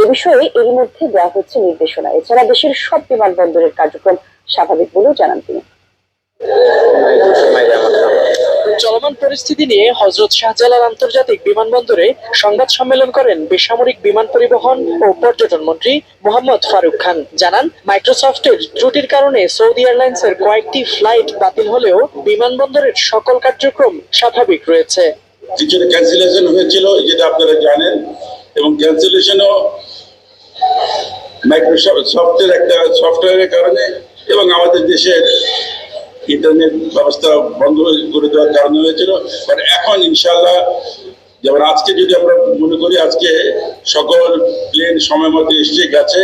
এ বিষয়ে এরই মধ্যে দেওয়া হচ্ছে নির্দেশনা। এছাড়া দেশের সব বিমানবন্দরের কার্যক্রম স্বাভাবিক বলেও জানান তিনি। চলমান পরিস্থিতি নিয়ে হজরত শাহজালাল আন্তর্জাতিক বিমানবন্দরে সংবাদ সম্মেলন করেন বেসামরিক বিমান পরিবহন ও পর্যটন মন্ত্রী মোহাম্মদ ফারুক খান। জানান মাইক্রোসফটের ত্রুটির কারণে সৌদি এয়ারলাইন্সের কয়েকটি ফ্লাইট বাতিল হলেও বিমানবন্দরের সকল কার্যক্রম স্বাভাবিক রয়েছে। ক্যান্সেলেশন হয়েছিল যেটা আপনারা জানেন এবং ক্যান্সেলেশনও মাইক্রোসফটের একটা সফটওয়্যারের কারণে এবং আমাদের দেশের ইন্টারনেট ব্যবস্থা বন্ধ করে দেওয়ার কারণে হয়েছিল। বাট এখন ইনশাল্লাহ যেমন আজকে যদি আমরা মনে করি আজকে সকল প্লেন সময় মতো এসছে গেছে।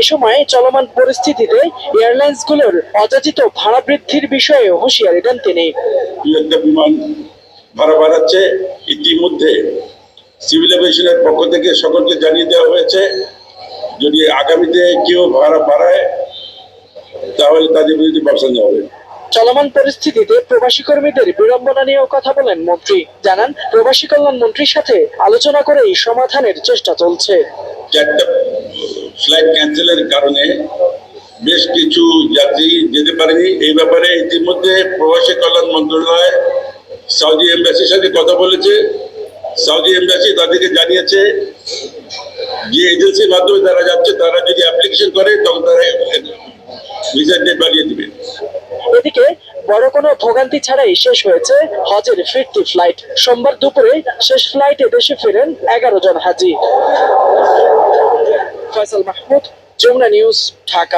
এ সময় চলমান পরিস্থিতিতে এয়ারলাইন্সগুলোর অযাচিত ভাড়া বৃদ্ধির বিষয়ে হুঁশিয়ারি দেন তিনি। বিমান ভাড়া বাড়াচ্ছে। ইতিমধ্যে সিভিল এভিয়েশনের পক্ষ থেকে সকলকে জানিয়ে দেওয়া হয়েছে যদি আগামীতে কেউ ভাড়া বাড়ায় তাহলে তাদের বিরুদ্ধে ব্যবস্থা নেওয়া হবে। চলমান পরিস্থিতিতে প্রবাসী কর্মীদের বিড়ম্বনা নিয়েও কথা বলেন মন্ত্রী। জানান প্রবাসী কল্যাণ মন্ত্রীর সাথে আলোচনা করে এই সমাধানের চেষ্টা চলছে। চারটা ফ্লাইট ক্যান্সেলের কারণে বেশ কিছু যাত্রী যেতে পারেনি। এই ব্যাপারে ইতিমধ্যে প্রবাসী কল্যাণ মন্ত্রণালয় সৌদি এম্বাসির সাথে কথা বলেছে। সৌদি এম্বাসি তাদেরকে জানিয়েছে যে এজেন্সির মাধ্যমে তারা যাচ্ছে, তারা যদি অ্যাপ্লিকেশন করে, তখন তারা ভিসা ডেট বাড়িয়ে দিবে। এদিকে বড় কোনো ভোগান্তি ছাড়াই শেষ হয়েছে হজের ফিরতি ফ্লাইট সোমবার দুপুরে শেষ ফ্লাইটে দেশে ফেরেন এগারো জন হাজি। ফয়সাল মাহমুদ, যমুনা নিউজ, ঢাকা।